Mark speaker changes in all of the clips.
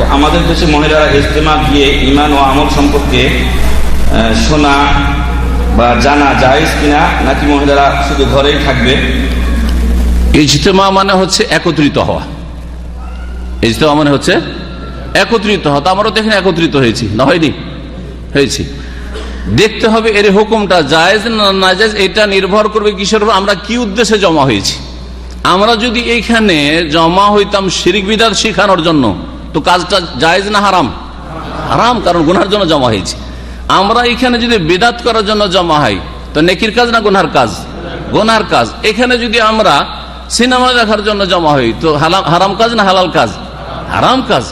Speaker 1: যে আমাদের দেশে মহিলারা ইজতেমা গিয়ে ইমান ও আমল সম্পর্কে শোনা বা জানা জায়েজ কিনা, নাকি মহিলারা শুধু ঘরেই থাকবে?
Speaker 2: ইজতেমা মানে হচ্ছে একত্রিত হওয়া। ইজতেমা মানে হচ্ছে একত্রিত হওয়া। তো আমরাও তো এখানে একত্রিত হয়েছি, না হয়নি? হয়েছি। দেখতে হবে এর হুকুমটা, জায়েজ না না জায়েজ এটা নির্ভর করবে কিসের উপর, আমরা কি উদ্দেশ্যে জমা হয়েছি। আমরা যদি এইখানে জমা হইতাম শিরিক বিদাত শিখানোর জন্য তো কাজটা জায়েজ না হারাম? হারাম, কারণ গুনার জন্য জমা হয়েছে। আমরা এখানে যদি বেদাত করার জন্য জমা হয়, তো নেকির কাজ না গুনার কাজ? গোনার কাজ। এখানে যদি আমরা সিনেমা দেখার জন্য জমা হই, তো হারাম কাজ না হালাল কাজ? হারাম কাজ।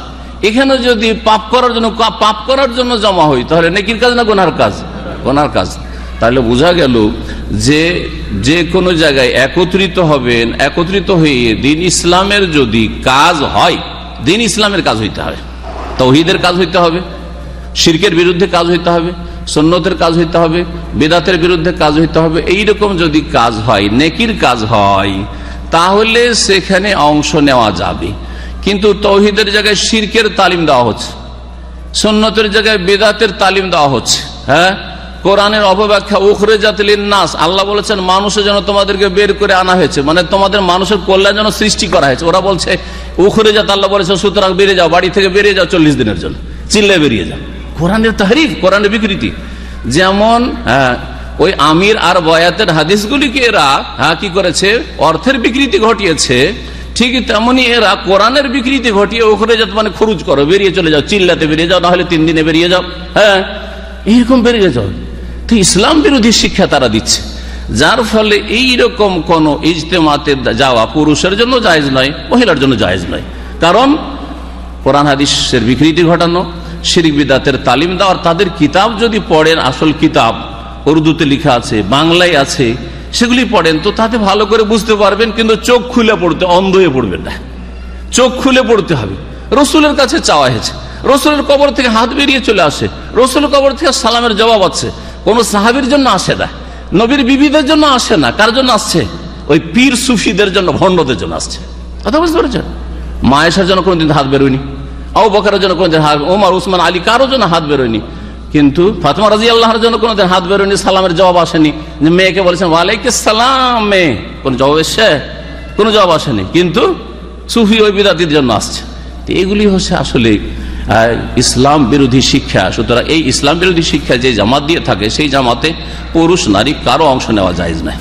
Speaker 2: এখানে যদি পাপ করার জন্য পাপ করার জন্য জমা হই, তাহলে নেকির কাজ না গুনার কাজ? গুনার কাজ। তাহলে বোঝা গেল যে যে কোনো জায়গায় একত্রিত হবেন, একত্রিত হয়ে দিন ইসলামের যদি কাজ হয় দিন ইসলামের কাজ হইতে হবে, তৌহিদের কাজ হইতে হবে, শিরকের বিরুদ্ধে কাজ হইতে হবে সন্ন্যতের কাজ হইতে হবে, বেদাতের বিরুদ্ধে কাজ হইতে হবে এই রকম যদি কাজ হয়, নেকির কাজ হয়, তাহলে সেখানে অংশ নেওয়া যাবে। কিন্তু তৌহিদের জায়গায় শিরকের তালিম দেওয়া হচ্ছে সন্ন্যতের জায়গায় বেদাতের তালিম দেওয়া হচ্ছে হ্যাঁ? কোরআনের অপব্যাখ্যা উখরে জাতিল নাস আল্লাহ বলেছেন মানুষের জন্য তোমাদেরকে বের করে আনা হয়েছে। মানে তোমাদের মানুষের কল্যাণ যেন সৃষ্টি করা হয়েছে। ওরা বলছে উখরে জাত আল্লাহ বলেছে সুতরাং বেরিয়ে যাও বাড়ি থেকে বেরিয়ে যাও চল্লিশ দিনের জন্য। চিল্লে বেরিয়ে যাও। কোরআনের তাহারিফ কোরআনের বিকৃতি। যেমন হ্যাঁ, ওই আমির আর বয়াতের হাদিসগুলিকে এরা হ্যাঁ কি করেছে? অর্থের বিকৃতি ঘটিয়েছে। ঠিক তেমনি এরা কোরআনের বিকৃতি ঘটিয়ে ওখানে যাতে মানে খরচ করো বেরিয়ে চলে যাও চিল্লাতে বেরিয়ে যাও নাহলে তিন দিনে বেরিয়ে যাও। হ্যাঁ এইরকম বেরিয়ে যাও। তো ইসলাম বিরোধী শিক্ষা তারা দিচ্ছে। যার ফলে এই রকম কোন ইজতেমাতে যাওয়া পুরুষের জন্য জায়েজ নয়, মহিলার জন্য জায়েজ নয়। কারণ কোরআন হাদিসের বিকৃতি ঘটানো, শিরিক বিদাতের তালিম দেওয়ার তাদের কিতাব যদি পড়েন, আসল কিতাব, উর্দুতে লেখা আছে, বাংলায় আছে, সেগুলি পড়েন, তো তাতে ভালো করে বুঝতে পারবেন, কিন্তু চোখ খুলে পড়তে, অন্ধ হয়ে পড়বেন না। চোখ খুলে পড়তে হবে। রসুলের কাছে চাওয়া হয়েছে। রসুলের কবর থেকে হাত বেরিয়ে চলে আসে। রসুলের কবর থেকে সালামের জবাব আছে। কোন সাহাবির জন্য আসে না। নবীর বিবিদের জন্য আসে না। কার জন্য আসছে? ওই পীর সুফিদের জন্য, ভণ্ডদের জন্য আসছে। কথা বুঝতে পেরেছেন? মায়েশার জন্য কোনোদিন হাত বেরোয়নি। আউ বকারের জন্য কোনোদিন হাত ওমর, উসমান, আলী কারও জন্য হাত বেরোয়নি। কিন্তু ফাতেমা রাজি আল্লাহর জন্য কোনোদিন হাত বেরোয়নি, সালামের জবাব আসেনি। যে মেয়েকে বলেছেন ওয়ালাইকে সালাম মেয়ে কোন জবাব এসছে? কোনো জবাব আসেনি। কিন্তু সুফি ওই বিদাতির জন্য আসছে। এগুলি হচ্ছে আসলে ইসলাম বিরোধী শিক্ষা। সুতরাং এই ইসলাম বিরোধী শিক্ষা যে জামাত দিয়ে থাকে, সেই জামাতে পুরুষ নারী কারও অংশ নেওয়া যায় না